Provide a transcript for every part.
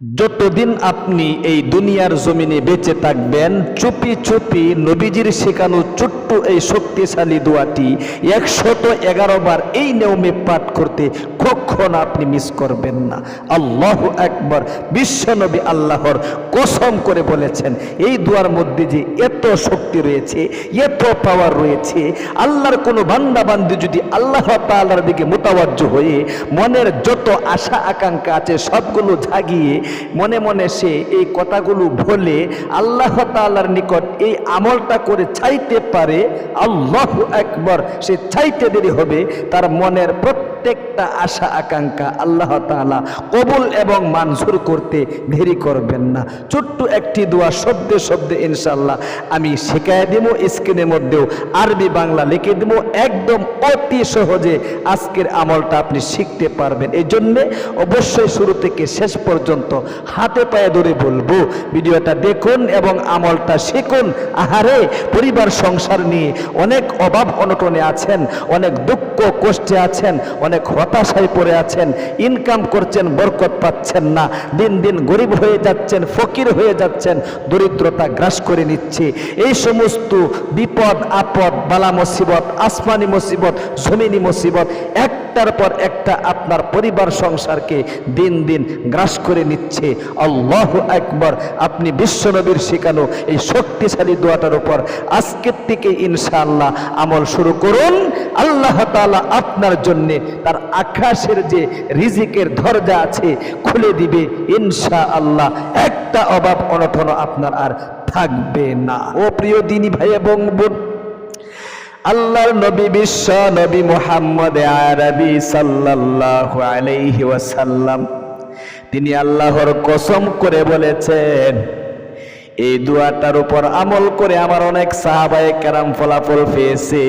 যতদিন আপনি এই দুনিয়ার জমিনে বেঁচে থাকবেন, চুপি চুপি নবীজির শেখানো ছোট্ট এই শক্তিশালী দোয়াটি একশত এগারো বার এই নিয়মে পাঠ করতে কখন আপনি মিস করবেন না। আল্লাহ একবার বিশ্বনবী আল্লাহর কসম করে বলেছেন, এই দোয়ার মধ্যে যে এত শক্তি রয়েছে এত পাওয়ার রয়েছে। আল্লাহর কোনো বান্দা বান্দি যদি আল্লাহ তাআলার দিকে মোতাবাজ্য হয়ে মনের যত আশা আকাঙ্ক্ষা আছে সবগুলো জাগিয়ে মনে মনে সে এই কথাগুলো বলে আল্লাহ তাআলার নিকট এই আমলটা করে চাইতে পারে, আল্লাহ একবার সে চাইতে দেরি হবে। তার মনের প্রত্যেকটা আশা আকাঙ্ক্ষা আল্লাহ তাআলা কবুল এবং মানজুর করতে দেরি করবেন না। ছোট্ট একটি দোয়া শব্দে শব্দে ইনশাল্লাহ আমি শেখায় দেবো স্ক্রিনের মধ্যেও আরবি, বাংলা লিখে দেবো একদম অতি সহজে আজকের আমলটা আপনি শিখতে পারবেন। এই জন্যে অবশ্যই শুরু থেকে শেষ পর্যন্ত হাতে পায়ে ধরে বলব, ভিডিওটা দেখুন এবং আমলটা শিখুন। আহারে, পরিবার, সংসার নিয়ে অনেক অভাব অনটনে আছেন, অনেক দুঃখ কষ্টে আছেন, অনেক হতাশায় পড়ে আছেন ইনকাম করছেন, বরকত পাচ্ছেন না, দিন দিন গরিব হয়ে যাচ্ছেন, ফকির হয়ে যাচ্ছেন, দরিদ্রতা গ্রাস করে নিচ্ছে এই সমস্ত বিপদ, আপদ, বালা মুসিবত, আসমানি মুসিবত, জমিনি মুসিবত, একটার পর একটা আপনার পরিবার সংসারকে দিন দিন গ্রাস করে নিচ্ছে। আল্লাহ একবার আপনি বিশ্বনবীর শেখানো এই শক্তিশালী দোয়াটার উপর আজকের থেকে ইনশাআল্লাহ আমল শুরু করুন। আল্লাহ তাআলা আপনার জন্যে তার আকাশের যে রিজিকের দরজা আছে খুলে দিবে ইনশা আল্লাহ একটা অভাব অনটন আপনার আর থাকবে না। ও প্রিয় দিনী ভাই এবং বোন, আল্লাহর নবী বিশ্ব নবী মোহাম্মদ আরবি সাল্লাল্লাহু আলাইহি ওয়াসাল্লাম, তিনি আল্লাহর কসম করে বলেছেন, এই দুয়াটার উপর আমল করে আমার অনেক সাহাবায়ে কেরাম ফলাফল পেয়েছে।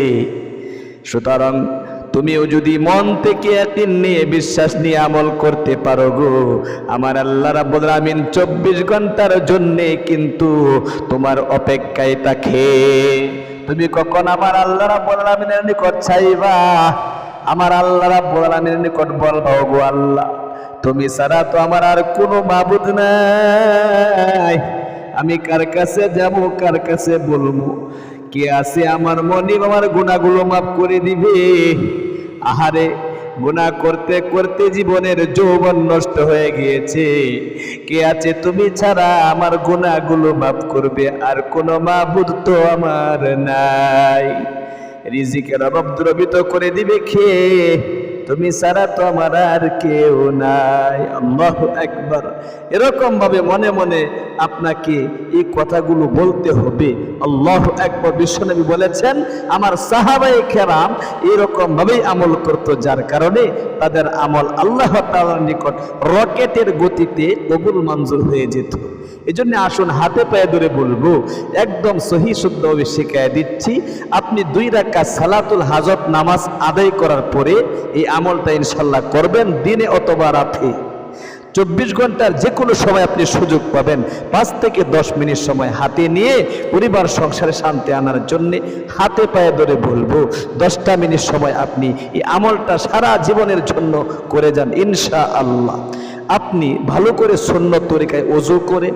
সুতরাং তুমিও যদি মন থেকে একদিন নিয়ে বিশ্বাস নিয়ে আমল করতে পারো গো। আমার আল্লাহ রাব্বুল আমিন চব্বিশ ঘণ্টার জন্যে কিন্তু তোমার অপেক্ষায় থাকে। তুমি কখন আমার আল্লাহ রাব্বুল নিকট চাইবা? আমার আল্লাহ রাব্বুল নিকট বলবা গো আল্লাহ, তুমি ছাড়া তো আমার আর কোনো মাবুদ নাই। আমি কার কাছে যাব, কার কাছে বলব? কে আছে আমার মনি? আমার গুণাগুলো মাফ করে দিবে। আহারে গুণা করতে করতে জীবনের যৌবন নষ্ট হয়ে গিয়েছে। কে আছে তুমি ছাড়া? আমার গুণাগুলো মাফ করবে, আর কোনো মা তো আমার নাই। রিজিকের অভাব দ্রবিত করে দিবে খেয়ে তুমি ছাড়া তো আমার আর কেউ নাই। আল্লাহ একবার এরকম ভাবে মনে মনে আপনাকে এই কথাগুলো বলতে হবে। আল্লাহ একবার বিশ্বনবী বলেছেন, আমার সাহাবাই খেরাম এরকম ভাবেই আমল করতো, যার কারণে তাদের আমল আল্লাহ তাআলার নিকট রকেটের গতিতে কবুল মঞ্জুর হয়ে যেত। এই জন্য আসুন হাতে পায়ে ধরে বলব, একদম সহি শুদ্ধভাবে শিখাই দিচ্ছি, আপনি দুই রাখা সালাতুল হাজত নামাজ আদায় করার পরে এই আমলটা ইনশাল্লাহ করবেন দিনে অথবা রাতে। চব্বিশ ঘণ্টার যে কোনো সময় আপনি সুযোগ পাবেন। পাঁচ থেকে দশ মিনিট সময় হাতে নিয়ে পরিবার, সংসারে শান্তি আনার জন্য হাতে পায়ে ধরে বলব, দশটা মিনিট সময় আপনি এই আমলটা সারা জীবনের জন্য করে যান ইনশা আল্লাহ আপনি ভালো করে সৈন্য তরিকায় অজু করে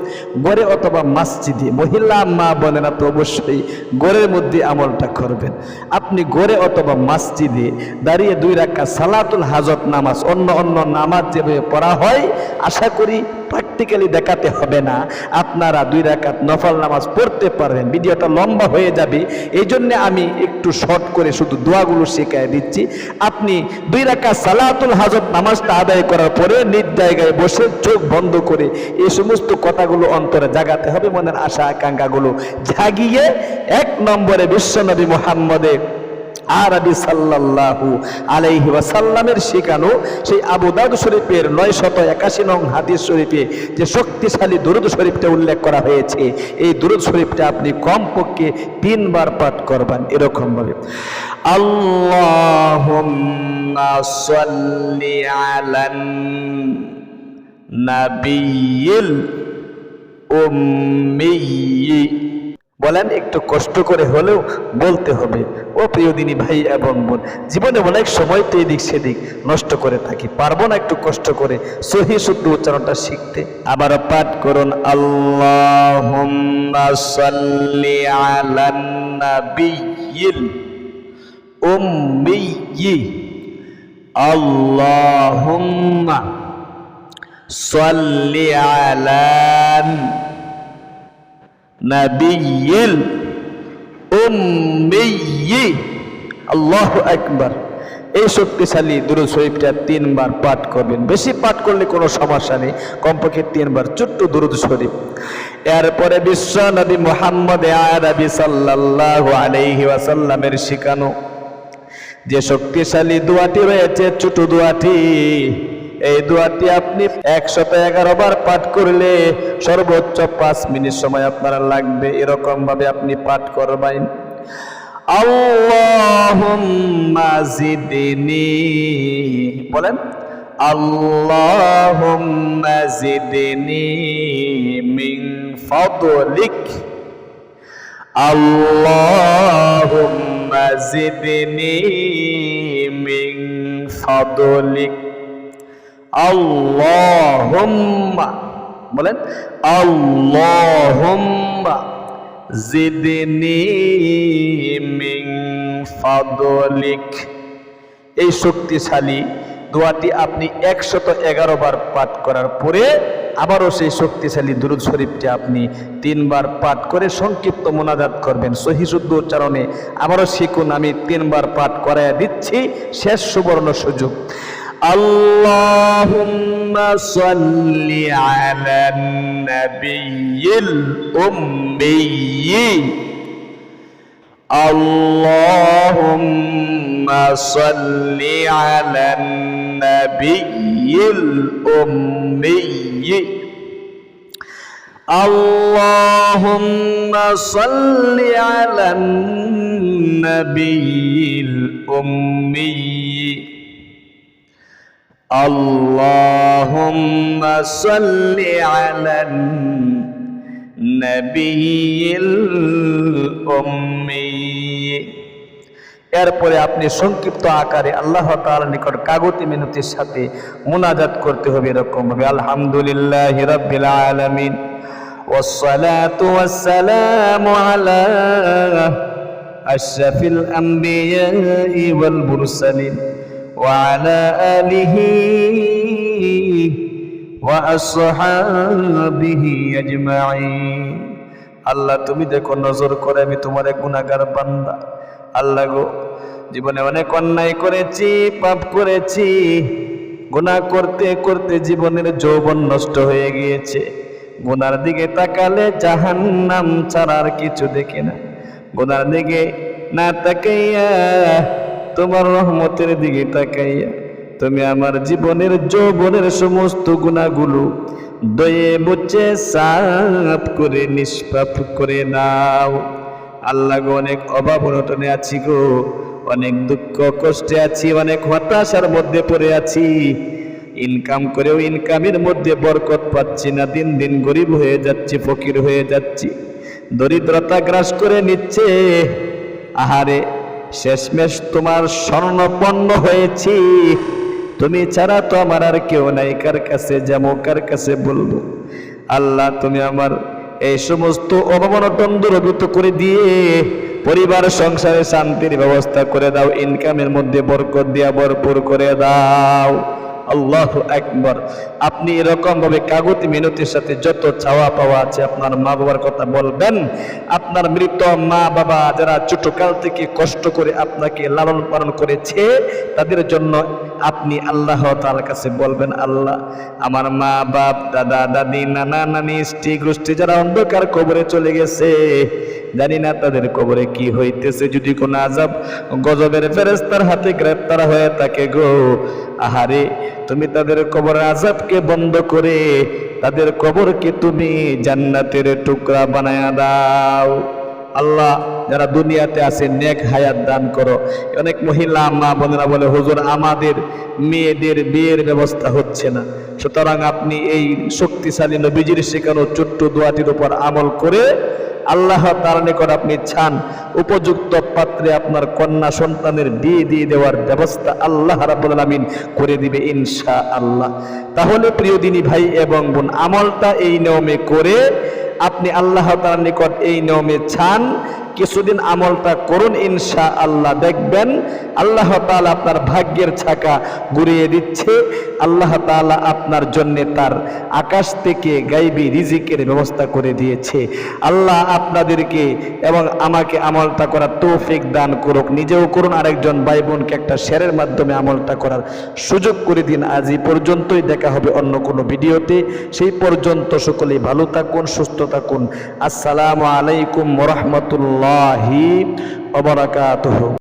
গড়ে অথবা মসজিদে, মহিলা, মা বোনেরা তো অবশ্যই গড়ের মধ্যে আমলটা করবেন। আপনি গড়ে অথবা মসজিদে দাঁড়িয়ে দুই রাখা সালাতুল হাজত নামাজ, অন্য অন্য নামাজ যেভাবে পড়া হয়, আশা করি প্র্যাকটিক্যালি দেখাতে হবে না। আপনারা দুই রাকাত নফল নামাজ পড়তে পারবেন। ভিডিওটা লম্বা হয়ে যাবে। এই জন্যে আমি একটু শর্ট করে শুধু দোয়াগুলো শেখায় দিচ্ছি। আপনি দুই রাকাত সালাতুল হাজত নামাজটা আদায় করার পরে নিজ জায়গায় বসে চোখ বন্ধ করে এই সমস্ত কথাগুলো অন্তরে জাগাতে হবে। মনের আশা, আকাঙ্ক্ষাগুলো জাগিয়ে এক নম্বরে বিশ্বনবী মোহাম্মদে আরবি সাল্লাল্লাহু আলাইহি ওয়াসাল্লামের শেখানো সেই আবু দাউদ শরীফের নয় শত একাশি নং হাদিস শরীফে যে শক্তিশালী দুরুদ শরীফটা উল্লেখ করা হয়েছে, এই দুরুদ শরীফটা আপনি কমপক্ষে তিনবার পাঠ করবেন এরকম ভাবে আল্লাহুম্মা সাল্লি আলান নাবিয়িল উম্মি বলেন, একটু কষ্ট করে হলেও বলতে হবে। ও প্রিয় দিনী ভাই এবং বোন, জীবনে অনেক সময় তো এদিক সেদিক নষ্ট করে থাকি। পারব না একটু কষ্ট করে সহি শুদ্ধ উচ্চারণটা শিখতে। আবার পাঠ করুন আল্লাহ আল্লাহুম্মা সাল্লি আলান নাবিয়্যিল উম্মিয়্যি আল্লাহু আকবার এই শক্তিশালী দুরূদ শরীফটা তিনবার পাঠ করবেন। বেশি পাঠ করলে কোনো সমস্যা নেই। কমপক্ষে তিনবার ছোট্ট দুরূদ শরীফ। এরপরে বিশ্ব নবী মোহাম্মদ আরবি সাল্লাল্লাহু আলাইহি ওয়াসাল্লামের শিখানো। যে শক্তিশালী দোয়াটি রয়েছে, ছোট দোয়াটি। এই দোয়াটি আপনি একশত এগারো বার পাঠ করলে সর্বোচ্চ পাঁচ মিনিট সময় আপনার লাগবে। এরকম ভাবে আপনি পাঠ করবেন। বলেন, আল্লাহুম্মা জিদনি আল্লাহুম্মা। বলেন, আল্লাহুম্মা। জিদনি ফাদলিক। এই শক্তিশালী দোয়াটি আপনি একশত এগারো বার পাঠ করার পরে আবারও সেই শক্তিশালী দুরুদ শরীফটি আপনি তিনবার পাঠ করে সংক্ষিপ্ত মোনাজাত করবেন। সহিশুদ্ধ উচ্চারণে আবারও শিখুন, আমি তিনবার পাঠ করাইয়া দিচ্ছি। শেষ সুবর্ণ সুযোগ। اللهم صل على النبي الأمي. اللهم صل على النبي الأمي. اللهم صل على النبي الأمي. اللهم صل على النبي الأمي এরপরে আপনি সংক্ষিপ্ত আকারে আল্লাহ তাআলার নিকট কাগতি মিনতির সাথে মুনাজাত করতে হবে এরকম ভাবে আলহামদুলিল্লাহ রাব্বিল আলামিন والصلاة والسلام على أشرف الأنبياء والمرسلين وعلى آله وأصحابه أجمعين আল্লাহ তুমি দেখো নজর করে আমি তোমার এক গুণাগার বান্দা আল্লাহ গো জীবনে অনেক অন্যায় করেছি পাপ করেছি গুনাহ করতে করতে জীবনের যৌবন নষ্ট হয়ে গিয়েছে গুনার দিকে তাকালে জাহান্নাম ছাড়া আর কিছু দেখি না গুনার দিকে না তাকাইয়া তোমার রহমতের দিকে তাকাইয়া তুমি আমার জীবনের যৌবনের সমস্ত গুণাগুলো দয়ে মুছে সাফ করে, নিষ্পাপ করে নাও। আল্লাহ গো, অনেক অভাব অনটনে আছি গো, অনেক দুঃখ কষ্টে আছি, অনেক হতাশার মধ্যে পড়ে আছি। ইনকাম করেও ইনকামের মধ্যে বরকত পাচ্ছি না, দিন দিন গরিব হয়ে যাচ্ছি, ফকির হয়ে যাচ্ছি। দরিদ্রতা গ্রাস করে নিচ্ছে। আহারে শেষমেশ তোমার স্বর্ণপন্ন হয়েছি। তুমি ছাড়া তো আমার আর কেউ নাই, কার কাছে যেমন কার কাছে বলব? আল্লাহ, তুমি আমার এই সমস্ত অবমানটন দূরভূত করে দিয়ে পরিবার, সংসারে শান্তির ব্যবস্থা করে দাও ইনকামের মধ্যে বরকত দিয়া ভরপুর করে দাও। আল্লাহ একবার আপনি এরকম ভাবে কাগতি মিনতির সাথে যত চাওয়া পাওয়া আছে আপনার মা বাবার কথা বলবেন। আপনার মৃত মা বাবা যারা ছোটকাল থেকে কষ্ট করে আপনাকে লালন পালন করেছে, তাদের জন্য আপনি আল্লাহ তাআলার কাছে বলবেন, আল্লাহ, আমার মা বাপ, দাদা, দাদি, নানা, নানি, স্ত্রী, গোষ্ঠী যারা অন্ধকার কবরে চলে গেছে, জানি না তাদের কবরে কি হইতেছে। যদি কোনো আজাব গজবের ফেরেস্তার হাতে গ্রেপ্তার হয়ে থাকে গো আহারে তুমি তাদের কবর আজাবকে বন্ধ করে তাদের কবরকে তুমি জান্নাতের টুকরা বানায়া দাও। আল্লাহ, যারা দুনিয়াতে আছে, নেক হায়াত দান করো। অনেক মহিলা মা বোনেরা বলে, হুজুর, আমাদের মেয়েদের বিয়ের ব্যবস্থা হচ্ছে না। সুতরাং আপনি এই শক্তিশালী নবীজির শেখানো ছোট্ট দোয়াটির উপর আমল করে আল্লাহ তার নিকট আপনি চান, উপযুক্ত পাত্রে আপনার কন্যা সন্তানের বিয়ে দিয়ে দেওয়ার ব্যবস্থা আল্লাহ রাব্বুল আলামিন করে দিবে ইনশা আল্লাহ তাহলে প্রিয় দিনী ভাই এবং বোন, আমলটা এই নিয়মে করে আপনি আল্লাহ তালার নিকট এই নিয়মে চান কিছুদিন আমলটা করুন ইনশা আল্লাহ দেখবেন আল্লাহ তাআলা আপনার ভাগ্যের ছাকা ঘুরিয়ে দিচ্ছে। আল্লাহ তাআলা আপনার জন্য তার আকাশ থেকে গাইবি রিজিকের ব্যবস্থা করে দিয়েছে। আল্লাহ আপনাদেরকে এবং আমাকে আমলটা করার তৌফিক দান করুক। নিজেও করুন, আরেকজন ভাই বোনকে একটা শেয়ারের মাধ্যমে আমলটা করার সুযোগ করে দিন। আজ এই পর্যন্তই, দেখা হবে অন্য কোনো ভিডিওতে। সেই পর্যন্ত সকলেই ভালো থাকুন, সুস্থ থাকুন। আসসালামু আলাইকুম ওরহমতুল্লাহি ওবরাকাতুহু